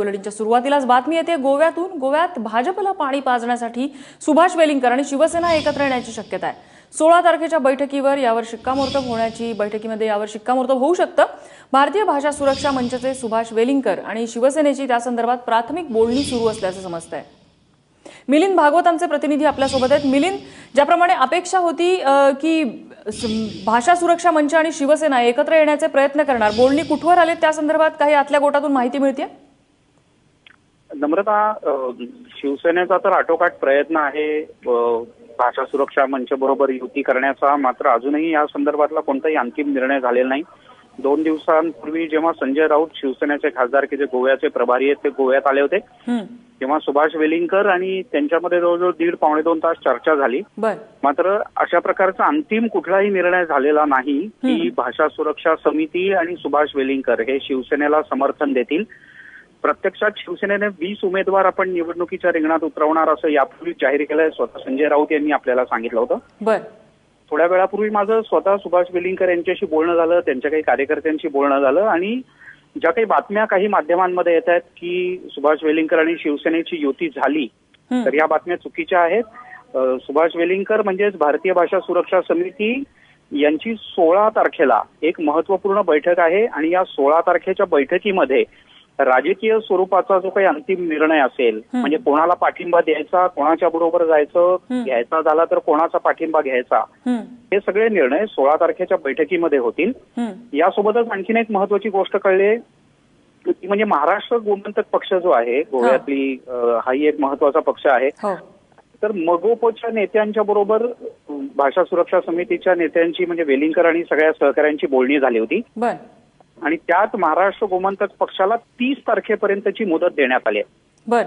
बुलेटिनच्या सुरुवातीलाच बातमी येते. गोव्यातून गोव्यात भाजपला पाणी पाजण्यासाठी सुभाष वेलिंगकर आणि शिवसेना एकत्र येण्याची शक्यता आहे. सोळा तारखेच्या बैठकीवर यावर शिक्कामोर्तब होण्याची बैठकीमध्ये यावर शिक्कामोर्तब होऊ शकतं. भारतीय भाषा सुरक्षा मंचचे सुभाष वेलिंगकर आणि शिवसेनेची त्या संदर्भात प्राथमिक बोलणी सुरू असल्याचं समजतंय. मिलिंद भागवत आमचे प्रतिनिधी आपल्यासोबत आहेत. मिलिंद ज्याप्रमाणे अपेक्षा होती की भाषा सुरक्षा मंच आणि शिवसेना एकत्र येण्याचे प्रयत्न करणार. बोलणी कुठवर आले त्या संदर्भात काही आतल्या गोटातून माहिती मिळते नम्रता शिवसेनेचा तर आटोकाट प्रयत्न आहे भाषा सुरक्षा मंच बरोबर युती करण्याचा. मात्र अजूनही या संदर्भातला कोणताही अंतिम निर्णय झालेला नाही. दोन दिवसांपूर्वी जेव्हा संजय राऊत शिवसेनेचे खासदार की जे गोव्याचे प्रभारी आहेत ते गोव्यात आले होते. तेव्हा सुभाष वेलिंगकर आणि त्यांच्यामध्ये जवळजवळ दीड पावणे दोन तास चर्चा झाली. मात्र अशा प्रकारचा अंतिम कुठलाही निर्णय झालेला नाही की भाषा सुरक्षा समिती आणि सुभाष वेलिंगकर हे शिवसेनेला समर्थन देतील. प्रत्यक्षात शिवसेनेने वीस उमेदवार आपण निवडणुकीच्या रिंगणात उतरवणार असं यापूर्वी जाहीर केलंय. स्वतः संजय राऊत यांनी आपल्याला सांगितलं होतं. बर. थोड्या वेळापूर्वी माझं स्वतः सुभाष वेलिंगकर यांच्याशी बोलणं झालं त्यांच्या काही कार्यकर्त्यांशी बोलणं झालं आणि ज्या काही बातम्या काही माध्यमांमध्ये येत आहेत की सुभाष वेलिंगकर आणि शिवसेनेची युती झाली. तर या बातम्या चुकीच्या आहेत. सुभाष वेलिंगकर म्हणजेच भारतीय भाषा सुरक्षा समिती यांची सोळा तारखेला एक महत्त्वपूर्ण बैठक आहे आणि या सोळा तारखेच्या बैठकीमध्ये राजकीय स्वरूपाचा जो काही अंतिम निर्णय असेल. म्हणजे कोणाला पाठिंबा द्यायचा कोणाच्या बरोबर जायचं. घ्यायचा झाला तर कोणाचा पाठिंबा घ्यायचा हं, सगळे निर्णय सोळा तारखेच्या बैठकीमध्ये होतील. यासोबतच आणखीन एक महत्वाची गोष्ट कळली ती म्हणजे महाराष्ट्र गोमंतक पक्ष जो आहे गोव्यातली हाही एक महत्त्वाचा पक्ष आहे. हो. तर मगोपच्या नेत्यांच्या बरोबर भाषा सुरक्षा समितीच्या नेत्यांची म्हणजे वेलिंगकर आणि सगळ्या सहकाऱ्यांची बोलणी झाली होती. आणि त्यात महाराष्ट्र गोमंतक पक्षाला तीस तारखेपर्यंतची मुदत देण्यात आली आहे. बर.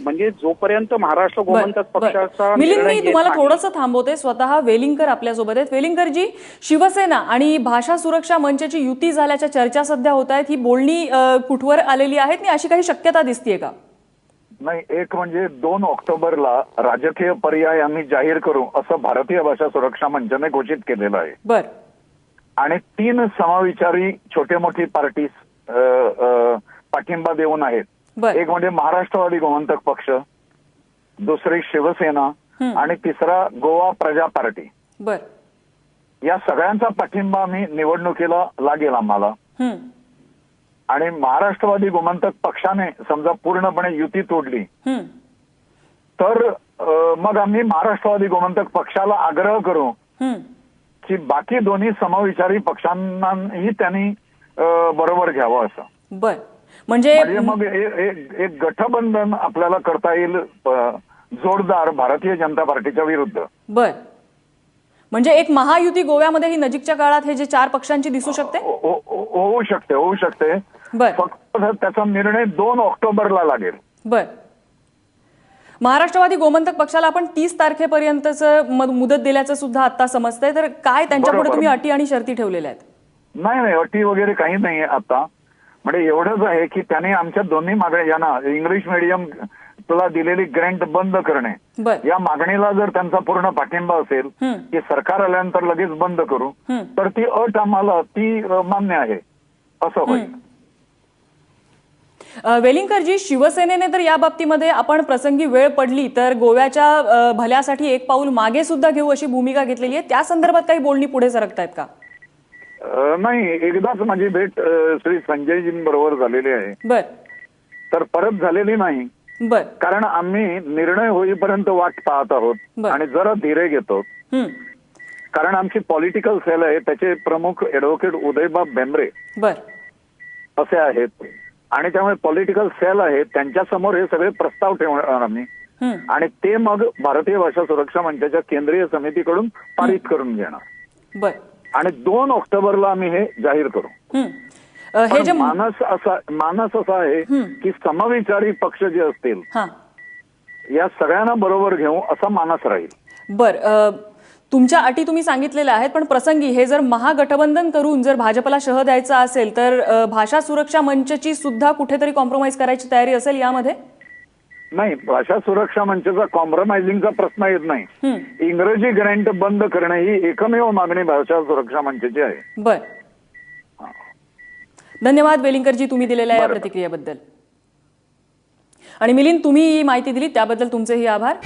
म्हणजे जोपर्यंत महाराष्ट्र गोमंतक. पक्षाचा मिलिंद मी तुम्हाला थोडंसं थांबवते. स्वतः वेलिंगकर आपल्यासोबत आहेत. वेलिंगकरजी शिवसेना आणि भाषा सुरक्षा मंचची युती झाल्याच्या चर्चा सध्या होत आहेत. ही बोलणी कुठवर आलेली आहेत आणि अशी काही शक्यता दिसतीये का? नाही एक म्हणजे दोन ऑक्टोबरला राजकीय पर्याय आम्ही जाहीर करू असं भारतीय भाषा सुरक्षा मंचाने घोषित केलेलं आहे. बर. आणि तीन समविचारी छोटे मोठी अ, पाठिंबा देऊन आहेत. एक म्हणजे महाराष्ट्रवादी गोमंतक पक्ष दुसरी शिवसेना. आणि तिसरा गोवा प्रजा पार्टी. या सगळ्यांचा पाठिंबा आम्ही निवडणुकीला लागेल आम्हाला. आणि महाराष्ट्रवादी गोमंतक पक्षाने समजा पूर्णपणे युती तोडली तर मग आम्ही महाराष्ट्रवादी गोमंतक पक्षाला आग्रह करू. की बाकी दोन्ही समविचारी पक्षांनाही त्यांनी बरोबर घ्यावं असं. बर. म्हणजे म्हणजे मग एक गठबंधन आपल्याला करता येईल जोरदार भारतीय जनता पार्टीच्या विरुद्ध. बर. म्हणजे एक महायुती गोव्यामध्ये ही नजीकच्या काळात हे जे चार पक्षांची दिसू शकते? हो- हो- हो- होऊ शकते होऊ शकते. बर. फक्त त्याचा निर्णय दोन ऑक्टोबरला लागेल. बर. महाराष्ट्रवादी गोमंतक पक्षाला आपण तीस तारखेपर्यंतचं मद- मुदत दिल्याचं सुद्धा आता समजतंय. तर काय त्यांच्यापुढे. तुम्ही अटी आणि शर्ती ठेवलेल्या आहेत? नाही नाही अटी वगैरे काही नाही आता. म्हणजे एवढंच आहे की त्यांनी आमच्या दोन्ही मागण्या यांना इंग्लिश मिडियम ला दिलेली ग्रँट बंद करणे. या मागणीला जर त्यांचा पूर्ण पाठिंबा असेल की सरकार आल्यानंतर लगेच बंद करू. तर ती अट आम्हाला ती मान्य आहे. असं होईल. वेलिंगकरजी शिवसेनेने तर या बाबतीमध्ये आपण प्रसंगी वेळ पडली तर गोव्याच्या भल्यासाठी एक पाऊल मागे सुद्धा घेऊ अशी भूमिका घेतलेली आहे. त्या संदर्भात काही बोलणी पुढे सरकतायत का? नाही एकदाच माझी भेट श्री संजयजींबरोबर झालेली आहे. बर. तर परत झालेली नाही. बर. कारण आम्ही निर्णय होईपर्यंत वाट पाहत आहोत. आणि जरा धीरे घेतो. कारण आमची पॉलिटिकल सेल आहे त्याचे प्रमुख ऍडव्होकेट उदयबाब भेंबरे बर. असे आहेत. आणि त्यामुळे पॉलिटिकल सेल आहे त्यांच्यासमोर हे सगळे प्रस्ताव ठेवणार आम्ही. हं, आणि ते मग भारतीय भाषा सुरक्षा मंचाच्या केंद्रीय समितीकडून पारित करून घेणार. बर. आणि दोन ऑक्टोबरला आम्ही हे जाहीर करू. हं. मानस असा मानस असा आहे. की समविचारी पक्ष जे असतील या सगळ्यांना बरोबर घेऊ असा मानस राहील. बर तुमच्या अटी तुम्ही सांगितलेल्या आहेत पण प्रसंगी हे जर महागठबंधन करून जर भाजपला शह द्यायचा असेल तर भाषा सुरक्षा मंचची सुद्धा कुठेतरी कॉम्प्रोमाइज करायची तयारी असेल यामध्ये? नाही भाषा सुरक्षा मंचाचा कॉम्प्रोमाइझिंगचा प्रश्न येत नाही. इंग्रजी ग्रँट बंद करणे ही एकमेव मागणी भाषा सुरक्षा मंचाची आहे. बर. धन्यवाद वेलिंगकरजी तुम्ही दिलेल्या या. प्रतिक्रियेबद्दल. आणि मिलिंद तुम्ही ही माहिती दिली त्याबद्दल तुमचेही आभार.